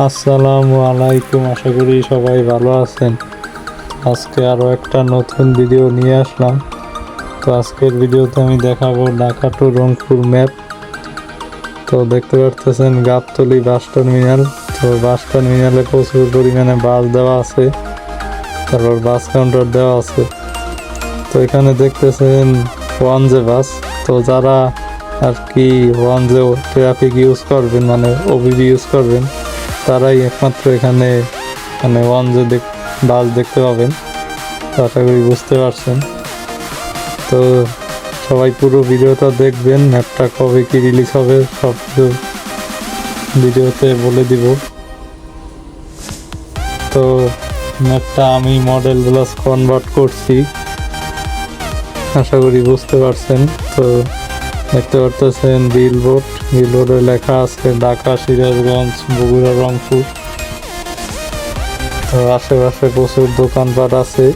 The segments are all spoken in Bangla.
আসসালামু আলাইকুম, আশা করি সবাই ভালো আছেন। আজকে আরও একটা নতুন ভিডিও নিয়ে আসলাম। তো আজকের ভিডিওতে আমি দেখাবো ঢাকা টু রংপুর ম্যাপ তো দেখতে পারতেছেন গাবতলি বাস টার্মিনাল। তো বাস টার্মিনালে প্রচুর পরিমাণে বাস দেওয়া আছে। তারপর বাস কাউন্টার দেওয়া আছে। তো এখানে দেখতেছেন ওয়ান জে বাস। তো যারা আর কি ওয়ান জে ট্রাফিক ইউজ করবেন মানে ওবিবি ইউজ করবেন তারাই একমাত্র এখানে মানে ওয়ান যে বাস দেখতে পাবেন, আশা করি বুঝতে পারছেন। তো সবাই পুরো ভিডিওটা দেখবেন ম্যাপটা কবে কি রিলিজ হবে, সব কিছু ভিডিওতে বলে দিব। তো ম্যাপটা আমি মডেল প্লাস কনভার্ট করছি। আশা করি বুঝতে পারছেন। তো দেখতে পারতেছেন বিলবোর্ড বিলবোর্ডে লেখা আছে, ঢাকা, সিরাজগঞ্জ, বগুড়া, রংপুর। আশেপাশে প্রচুর দোকানপাট আছে।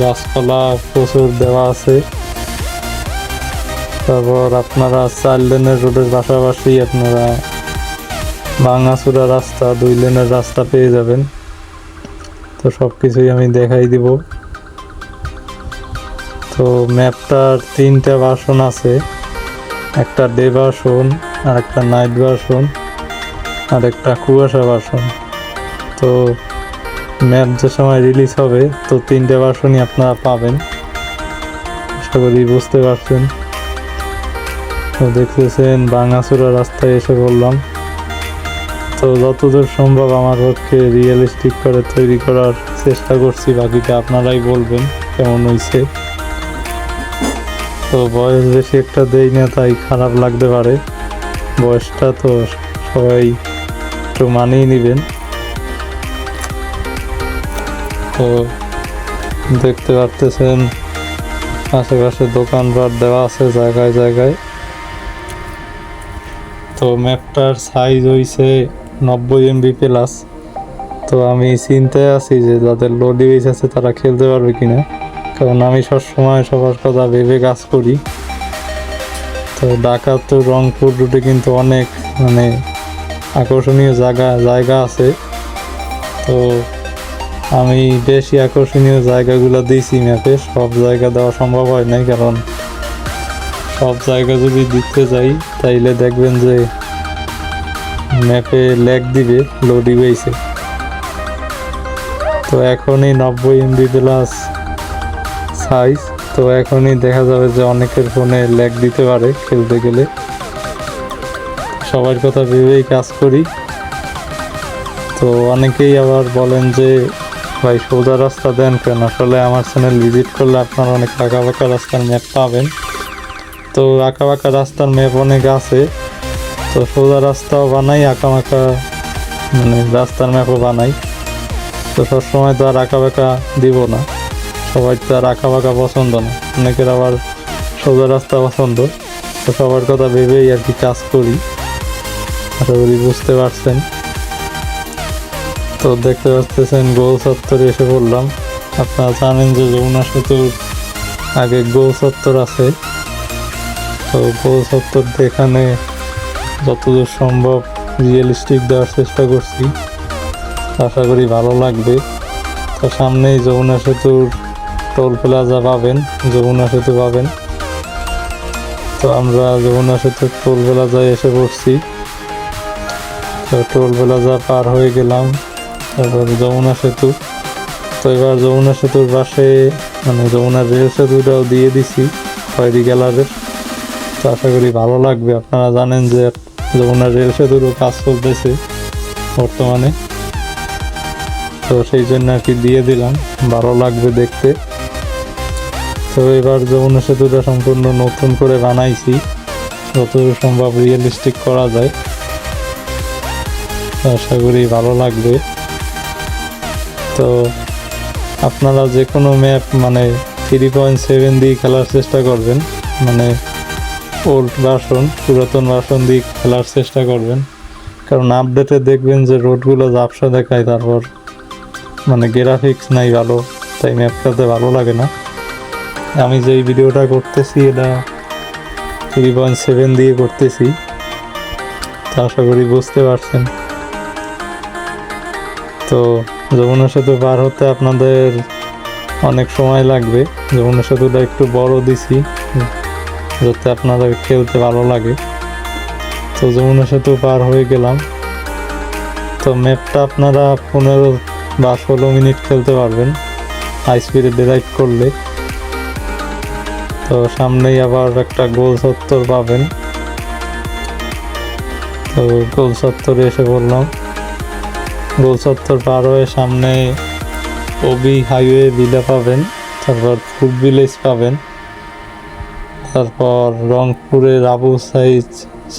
গাছপালা প্রচুর দেওয়া আছে। তারপর আপনারা চার লেনের রোডের পাশাপাশি আপনারা ভাঙাচুরা রাস্তা, দুই লেনের রাস্তা পেয়ে যাবেন। তো সব কিছুই আমি দেখাই দিব। তো ম্যাপটার তিনটা ভার্সন আছে। একটা ডে ভার্সন আর একটা নাইট ভার্সন আর একটা কুয়াশা ভার্সন। তো ম্যাপ যে সময় রিলিজ হবে, তো তিনটে ভার্সনই আপনারা পাবেন। আশা করি বুঝতে পারছেন। তো দেখতেছেন বাঙাচুরা রাস্তায় এসে বললাম তো যতদূর সম্ভব আমার পক্ষে রিয়েলিস্টিক করে তৈরি করার চেষ্টা করছি, বাকিটা আপনারাই বলবেন, কেমন হয়েছে তো বয়স বেশি একটা দেই না, তাই খারাপ লাগতে পারে। বয়সটা তো সবাই একটু মানিয়ে নেবেন। তো দেখতে পারতেছেন, আশেপাশে দোকানপাট দেওয়া আছে জায়গায় জায়গায়। তো ম্যাপটার সাইজ হইছে নব্বই এমবি প্লাস তো আমি চিন্তায় আছি যে যাদের লো ডিভাইস আছে তারা খেলতে পারবে কিনা। কারণ আমি সবসময় সবার কথা ভেবে কাজ করি। তো ঢাকা তো রংপুর রুটে কিন্তু অনেক মানে আকর্ষণীয় জায়গা জায়গা আছে। তো আমি বেশি আকর্ষণীয় জায়গাগুলো দিয়েছি ম্যাপে সব জায়গা দেওয়া সম্ভব হয় নাই কারণ সব জায়গা যদি দিতে যাই, তাইলে দেখবেন যে ম্যাপে ল্যাগ দিবে লো ডিভাইসে তো এখনই নব্বই এমবি প্লাস সাইজ তো এখনই দেখা যাবে যে অনেকের ফোনে ল্যাগ দিতে পারে খেলতে গেলে। সবার কথা ভেবেই কাজ করি। তো অনেকেই আবার বলেন যে, ভাই, সোজা রাস্তা দেন কেন? আসলে আমার চ্যানেল ভিজিট করলে আপনারা অনেক আঁকা বাঁকা রাস্তার ম্যাপ পাবেন। তো আঁকা বাঁকা রাস্তার ম্যাপ অনেক আছে। তো সোজা রাস্তাও বানাই আঁকা বাঁকা মানে রাস্তার ম্যাপও বানাই। তো সবসময় তো আর আঁকা বাঁকা দিব না। সবাই তো আর আঁকা বাঁকা পছন্দ না। অনেকের আবার সোজা রাস্তা পছন্দ। তো সবার কথা ভেবেই আর কি কাজ করি। আশা করি বুঝতে পারছেন। তো দেখতে পাচ্ছেন গোল চত্বরে এসে পড়লাম। আপনারা জানেন যে যমুনা সেতুর আগে গোল চত্বর আছে। তো গোল চত্বর এখানে যতদূর সম্ভব রিয়েলিস্টিক দেওয়ার চেষ্টা করছি। আশা করি ভালো লাগবে। তো সামনেই যমুনা সেতুর টোল প্লাজা পাবেন, যমুনা সেতু পাবেন। তো আমরা যমুনা সেতুর টোল প্লাজায় এসে পড়ছি। তো টোল প্লাজা পার হয়ে গেলাম তারপর যমুনা সেতু। তো এবার যমুনা সেতুর পাশে মানে যমুনা রেল সেতুটাও দিয়ে দিছি, খয়েরি গ্যালারের। তো আশা করি ভালো লাগবে, আপনারা জানেন যে যমুনার রেল সেতুরও কাজ চলতেছে বর্তমানে। তো সেই জন্য আর কি দিয়ে দিলাম, ভালো লাগবে দেখতে। তো এবার যমুনা সেতুটা সম্পূর্ণ নতুন করে বানাইছি, যতদূর সম্ভব রিয়েলিস্টিক করা যায়। আশা করি ভালো লাগবে। তো আপনারা যে কোনো ম্যাপ মানে থ্রি পয়েন্ট সেভেন দিয়ে খেলার চেষ্টা করবেন মানে ওল্ড ভার্সন পুরাতন ভার্সন দিয়ে খেলার চেষ্টা করবেন। কারণ আপডেটে দেখবেন যে রোডগুলো ঝাপসা দেখায়, তারপর মানে গ্রাফিক্স নাই ভালো, তাই ম্যাপটাতে ভালো লাগে না। আমি যে ভিডিওটা করতেছি, এটা থ্রি পয়েন্ট সেভেন দিয়ে করতেছি। তো আশা করি বুঝতে পারছেন। তো যমুনা সেতু পার হতে আপনাদের অনেক সময় লাগবে। যমুনা সেতুটা একটু বড় দিছি, যাতে আপনাদের খেলতে ভালো লাগে। তো যমুনা সেতু পার হয়ে গেলাম। তো ম্যাপটা আপনারা পনেরো বা ষোলো মিনিট খেলতে পারবেন। হাই স্পিডে ড্রাইভ করলে। তো সামনেই আবার একটা গোল চত্বর পাবেন। তো গোল চত্বরে এসে বললাম গোল চত্বর পার হয়ে সামনে ওবি হাইওয়ে ভিলা পাবেন, তারপর ফুড ভিলেজ পাবেন, তারপর রংপুরের আবু সাইজ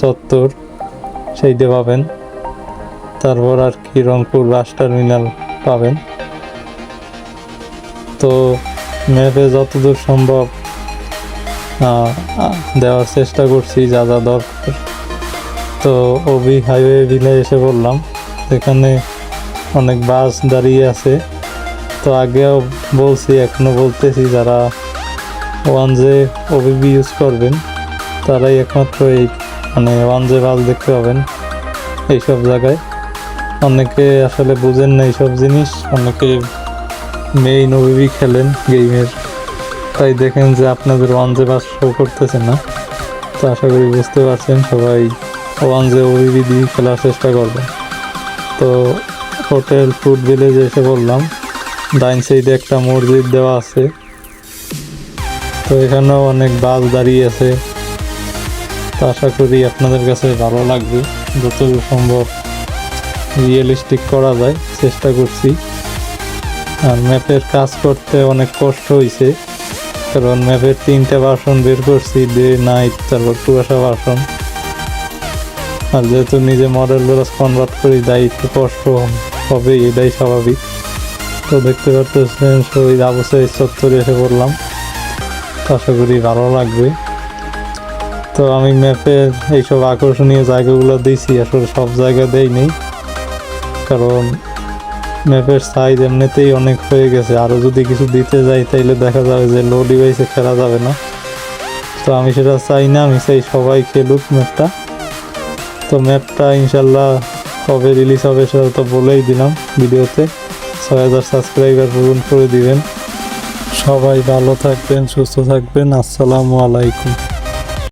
চত্বর সেইটা পাবেন, তারপর আর কি রংপুর বাস টার্মিনাল পাবেন। তো ম্যাপে যতদূর সম্ভব দেওয়ার চেষ্টা করছি, যা যা দরকার। তো ওবি হাইওয়ে ভিলে এসে বললাম, এখানে অনেক বাস দাঁড়িয়ে আছে। তো আগেও বলছি, এখনও বলতেছি, যারা ওয়ান জে ওবিবি ইউজ করবেন, তারাই একমাত্র এই মানে ওয়ান জে বাস দেখতে পাবেন এইসব জায়গায়। অনেকে আসলে বুঝেন না এইসব জিনিস, অনেকে মেইন ওবিবি খেলেন গেমের তাই দেখেন যে আপনাদের ওয়ান জে বাস শো করতেছে না। তো আশা করি বুঝতে পারছেন, সবাই ওয়ান জে দিয়ে খেলার চেষ্টা করবেন তো হোটেল ফুড ভিলেজে এসে বললাম, ডাইন সাইডে একটা মসজিদ দেওয়া আছে। তো এখানেও অনেক বাস দাঁড়িয়ে আছে। তো আশা করি আপনাদের কাছে ভালো লাগবে, যতদূর সম্ভব রিয়েলিস্টিক করা যায়, চেষ্টা করছি। আর ম্যাপের কাজ করতে অনেক কষ্ট হয়েছে কারণ ম্যাপের তিনটে ভার্সন বের করছি ডে নাইট তারপর কুয়াশা ভার্সন আর যেহেতু নিজে মডেল ব্রাস কনভার্ট করি, তাই একটু কষ্ট হবে এটাই স্বাভাবিক। তো দেখতে পারতেছেন, শহীদ আবু চত্বরে এসে পড়লাম। আশা করি ভালো লাগবে। তো আমি ম্যাপে এইসব আকর্ষণীয় জায়গাগুলো দিয়েছি, আসলে সব জায়গা দেইনি। কারণ ম্যাপের সাইজ এমনিতেই অনেক হয়ে গেছে। আরও যদি কিছু দিতে যাই, তাইলে দেখা যাবে যে লো ডিভাইসে খেলা যাবে না। তো আমি সেটা চাই না, আমি চাই সবাই খেলুক ম্যাপটা তো ম্যাপটা ইনশাল্লাহ কবে রিলিজ হবে সেটা তো বলেই দিলাম ভিডিওতে। ছয় হাজার সাবস্ক্রাইবার পূরণ করে দিবেন। সবাই ভালো থাকবেন, সুস্থ থাকবেন। আসসালামু আলাইকুম।